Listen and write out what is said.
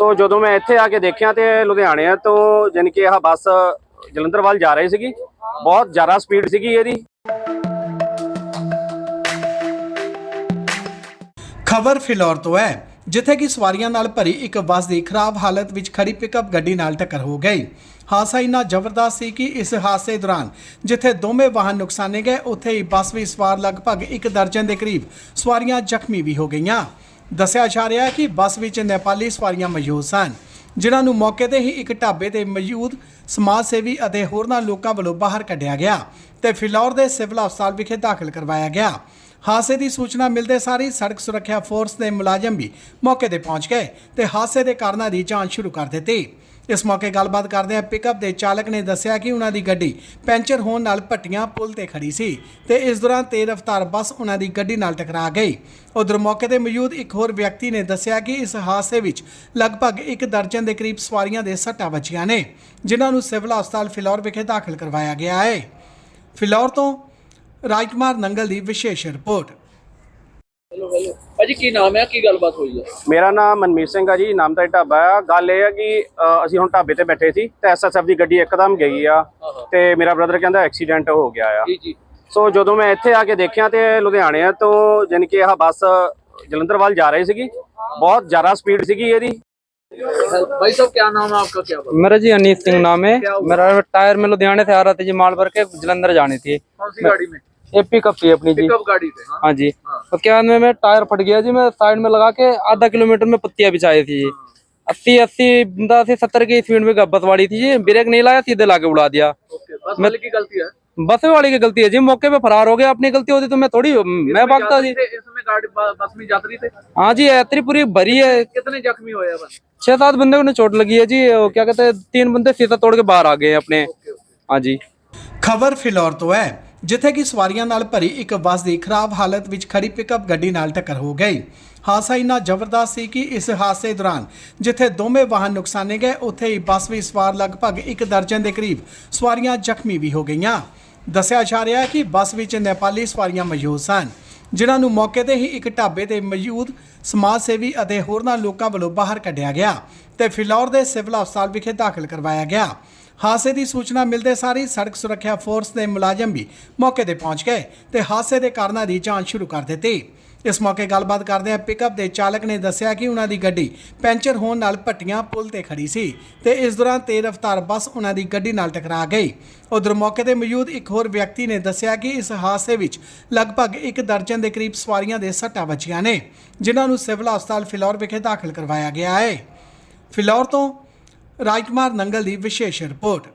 ਸੋ ਜਦੋਂ ਮੈਂ ਇੱਥੇ ਆ ਕੇ ਦੇਖਿਆ ਤੇ ਲੁਧਿਆਣੇ ਤੋਂ ਜਾਣੀ ਕਿ ਇਹ ਬੱਸ ਜਲੰਧਰ ਵੱਲ ਜਾ ਰਹੀ ਸੀਗੀ। ਬਹੁਤ ਜ਼ਿਆਦਾ ਸਪੀਡ ਸੀਗੀ ਇਹਦੀ। ਖਬਰ ਫਿਲੌਰ ਤੋਂ ਹੈ, ਜਿੱਥੇ ਕਿ ਸਵਾਰੀਆਂ ਨਾਲ ਭਰੀ ਇੱਕ ਬੱਸ ਦੀ ਖਰਾਬ ਹਾਲਤ ਵਿੱਚ ਖੜੀ ਪਿਕਅਪ ਗੱਡੀ ਨਾਲ ਟੱਕਰ ਹੋ ਗਈ। ਹਾਦਸਾ ਇੰਨਾ ਜ਼ਬਰਦਸਤ ਸੀ ਕਿ ਇਸ ਹਾਦਸੇ ਦੌਰਾਨ ਜਿੱਥੇ ਦੋਵੇਂ ਵਾਹਨ ਨੁਕਸਾਨੇ ਗਏ, ਉੱਥੇ ਹੀ ਬੱਸ ਵਿੱਚ ਸਵਾਰ ਲਗਭਗ ਇੱਕ ਦਰਜਨ ਦੇ ਕਰੀਬ ਸਵਾਰੀਆਂ ਜ਼ਖਮੀ ਵੀ ਹੋ ਗਈਆਂ। ਦੱਸਿਆ ਜਾ ਰਿਹਾ ਹੈ ਕਿ ਬੱਸ ਵਿੱਚ ਨੇਪਾਲੀ ਸਵਾਰੀਆਂ ਮੌਜੂਦ ਸਨ, ਜਿਨ੍ਹਾਂ ਨੂੰ ਮੌਕੇ ਤੇ ਹੀ ਇੱਕ ਢਾਬੇ ਤੇ ਮੌਜੂਦ ਸਮਾਜ ਸੇਵੀ ਅਤੇ ਹੋਰਨਾਂ ਲੋਕਾਂ ਵੱਲੋਂ ਬਾਹਰ ਕੱਢਿਆ ਗਿਆ ਤੇ ਫਿਲੌਰ ਦੇ ਸਿਵਲ ਹਸਪਤਾਲ ਵਿਖੇ ਦਾਖਲ ਕਰਵਾਇਆ ਗਿਆ। ਹਾਦਸੇ ਦੀ ਸੂਚਨਾ ਮਿਲਦੇ ਸਾਰ ਹੀ ਸੜਕ ਸੁਰੱਖਿਆ ਫੋਰਸ ਦੇ ਮੁਲਾਜ਼ਮ ਵੀ ਮੌਕੇ ਤੇ ਪਹੁੰਚ ਗਏ ਤੇ ਹਾਦਸੇ ਦੇ ਕਾਰਨਾਂ ਦੀ ਜਾਂਚ ਸ਼ੁਰੂ ਕਰ ਦਿੱਤੀ। ਇਸ ਮੌਕੇ ਗੱਲਬਾਤ ਕਰਦਿਆਂ ਪਿਕਅਪ ਦੇ ਚਾਲਕ ਨੇ ਦੱਸਿਆ ਕਿ ਉਹਨਾਂ ਦੀ ਗੱਡੀ ਪੈਂਚਰ ਹੋਣ ਨਾਲ ਪੱਟੀਆਂ ਪੁਲ ਤੇ ਖੜੀ ਸੀ ਤੇ ਇਸ ਦੌਰਾਨ ਤੇਜ਼ ਰਫ਼ਤਾਰ ਬੱਸ ਉਹਨਾਂ ਦੀ ਗੱਡੀ ਨਾਲ ਟਕਰਾ ਗਈ। ਉਧਰ ਮੌਕੇ ਤੇ ਮੌਜੂਦ ਇੱਕ ਹੋਰ ਵਿਅਕਤੀ ਨੇ ਦੱਸਿਆ ਕਿ ਇਸ ਹਾਦਸੇ ਵਿੱਚ ਲਗਭਗ ਇੱਕ ਦਰਜਨ ਦੇ ਕਰੀਬ ਸਵਾਰੀਆਂ ਦੇ ਸੱਟਾਂ ਵੱਜੀਆਂ ਨੇ, ਜਿਨ੍ਹਾਂ ਨੂੰ ਸਿਵਲ ਹਸਪਤਾਲ ਫਿਲੌਰ ਵਿਖੇ ਦਾਖਲ ਕਰਵਾਇਆ ਗਿਆ ਹੈ। ਫਿਲੌਰ ਤੋਂ ਰਾਜਕੁਮਾਰ ਨੰਗਲ ਦੀ ਵਿਸ਼ੇਸ਼ ਰਿਪੋਰਟ। ਭਾਜੀ ਕੀ ਨਾਮ ਹੈ ਕੀ ਗੱਲਬਾਤ ਹੋਈ ਹੈ ਮੇਰਾ ਨਾਮ ਮਨਮੀਤ ਸਿੰਘ ਆ ਜੀ ਨਾਮ ਦਾ ਢਾਬਾ ਆ ਗੱਲ ਇਹ ਆ ਕਿ ਅ, ਅਸੀਂ ਹੁਣ ਢਾਬੇ ਤੇ ਬੈਠੇ ਸੀ ਤੇ ਐਸਐਸਐਫ ਦੀ ਗੱਡੀ ਇੱਕਦਮ ਗਈ ਆ ਤੇ ਮੇਰਾ ਬ੍ਰਦਰ ਕਹਿੰਦਾ ਐਕਸੀਡੈਂਟ ਹੋ ਗਿਆ ਆ ਜੀ ਜੀ ਸੋ ਜਦੋਂ ਮੈਂ ਇੱਥੇ ਆ ਕੇ ਦੇਖਿਆ ਤੇ ਲੁਧਿਆਣੇ ਤੋਂ ਜਾਣੀ ਕਿ ਇਹ ਬੱਸ ਜਲੰਧਰ ਵੱਲ ਜਾ ਰਹੀ ਸੀਗੀ ਬਹੁਤ ਜ਼ਿਆਦਾ ਸਪੀਡ ਸੀਗੀ ਇਹਦੀ भाई साहब क्या नाम है आपका क्या बात मेरा जी अनीस सिंह नाम है क्या हुआ? मेरा टायर में लुधियाने से आ रहा था जी माल भर के जलंधर जानी थी कौन सी गाड़ी में ये पिकअप थी अपनी जी। पिकअप गाड़ी थे हाँ जी। हाँ। उसके बाद में मैं टायर फट गया जी मैं साइड में लगा के आधा किलोमीटर में पत्तियाँ बिछाई थी। जी अस्सी अस्सी दस सत्तर की स्पीड में बस वाली थी जी। ब्रेक नहीं लाया सीधे लाके उड़ा दिया। बस की गलती है? बस वाली की गलती है जी। मौके पे फरार हो गया अपनी गलती होती तो मैं थोड़ी मैं भागता जी। इसमें गाड़ी बस में यात्री थे? हाँ जी यात्री पूरी भरी है। कितने जख्मी हुए छह सात बंदे उन्हें चोट लगी है जी। वो क्या कहते हैं तीन बंदे सीधा तोड़ के बाहर आ गए अपने। हाँ जी। खबर फिलौर तो है। ਜਿੱਥੇ ਕਿ ਸਵਾਰੀਆਂ ਨਾਲ ਭਰੀ ਇੱਕ ਬੱਸ ਦੀ ਖਰਾਬ ਹਾਲਤ ਵਿੱਚ ਖੜੀ ਪਿਕਅਪ ਗੱਡੀ ਨਾਲ ਟੱਕਰ ਹੋ ਗਈ। ਹਾਦਸਾ ਇੰਨਾ ਜ਼ਬਰਦਸਤ ਸੀ ਕਿ ਇਸ ਹਾਦਸੇ ਦੌਰਾਨ ਜਿੱਥੇ ਦੋਵੇਂ ਵਾਹਨ ਨੁਕਸਾਨੇ ਗਏ, ਉੱਥੇ ਹੀ ਬੱਸ ਵਿੱਚ ਸਵਾਰ ਲਗਭਗ ਇੱਕ ਦਰਜਨ ਦੇ ਕਰੀਬ ਸਵਾਰੀਆਂ ਜ਼ਖਮੀ ਵੀ ਹੋ ਗਈਆਂ। ਦੱਸਿਆ ਜਾ ਰਿਹਾ ਹੈ ਕਿ ਬੱਸ ਵਿੱਚ ਨੇਪਾਲੀ ਸਵਾਰੀਆਂ ਮੌਜੂਦ ਸਨ, ਜਿਨ੍ਹਾਂ ਨੂੰ ਮੌਕੇ ਤੇ ਹੀ ਇੱਕ ਢਾਬੇ ਤੇ ਮੌਜੂਦ ਸਮਾਜ ਸੇਵੀ ਅਤੇ ਹੋਰਨਾਂ ਲੋਕਾਂ ਵੱਲੋਂ ਬਾਹਰ ਕੱਢਿਆ ਗਿਆ ਤੇ ਫਿਲੌਰ ਦੇ ਸਿਵਲ ਹਸਪਤਾਲ ਵਿਖੇ ਦਾਖਲ ਕਰਵਾਇਆ ਗਿਆ। ਹਾਦਸੇ ਦੀ ਸੂਚਨਾ ਮਿਲਦੇ ਸਾਰ ਹੀ ਸੜਕ ਸੁਰੱਖਿਆ ਫੋਰਸ ਦੇ ਮੁਲਾਜ਼ਮ ਵੀ ਮੌਕੇ ਤੇ ਪਹੁੰਚ ਗਏ ਤੇ ਹਾਦਸੇ ਦੇ ਕਾਰਨਾਂ ਦੀ ਜਾਂਚ ਸ਼ੁਰੂ ਕਰ ਦਿੱਤੀ। ਇਸ ਮੌਕੇ ਗੱਲਬਾਤ ਕਰਦਿਆਂ ਪਿਕਅਪ ਦੇ ਚਾਲਕ ਨੇ ਦੱਸਿਆ ਕਿ ਉਹਨਾਂ ਦੀ ਗੱਡੀ ਪੈਂਚਰ ਹੋਣ ਨਾਲ ਭੱਟੀਆਂ ਪੁਲ ਤੇ ਖੜੀ ਸੀ ਤੇ ਇਸ ਦੌਰਾਨ ਤੇਜ਼ ਰਫ਼ਤਾਰ ਬੱਸ ਉਹਨਾਂ ਦੀ ਗੱਡੀ ਨਾਲ ਟਕਰਾ ਗਈ। ਉਧਰ ਮੌਕੇ ਤੇ ਮੌਜੂਦ ਇੱਕ ਹੋਰ ਵਿਅਕਤੀ ਨੇ ਦੱਸਿਆ ਕਿ ਇਸ ਹਾਦਸੇ ਵਿੱਚ ਲਗਭਗ ਇੱਕ ਦਰਜਨ ਦੇ ਕਰੀਬ ਸਵਾਰੀਆਂ ਦੇ ਸੱਟਾਂ ਵੱਜੀਆਂ ਨੇ, ਜਿਨ੍ਹਾਂ ਨੂੰ ਸਿਵਲ ਹਸਪਤਾਲ ਫਿਲੌਰ ਵਿਖੇ ਦਾਖਲ ਕਰਵਾਇਆ ਗਿਆ ਹੈ। ਫਿਲੌਰ ਤੋਂ ਰਾਜਕੁਮਾਰ ਨੰਗਲ ਦੀ ਵਿਸ਼ੇਸ਼ ਰਿਪੋਰਟ।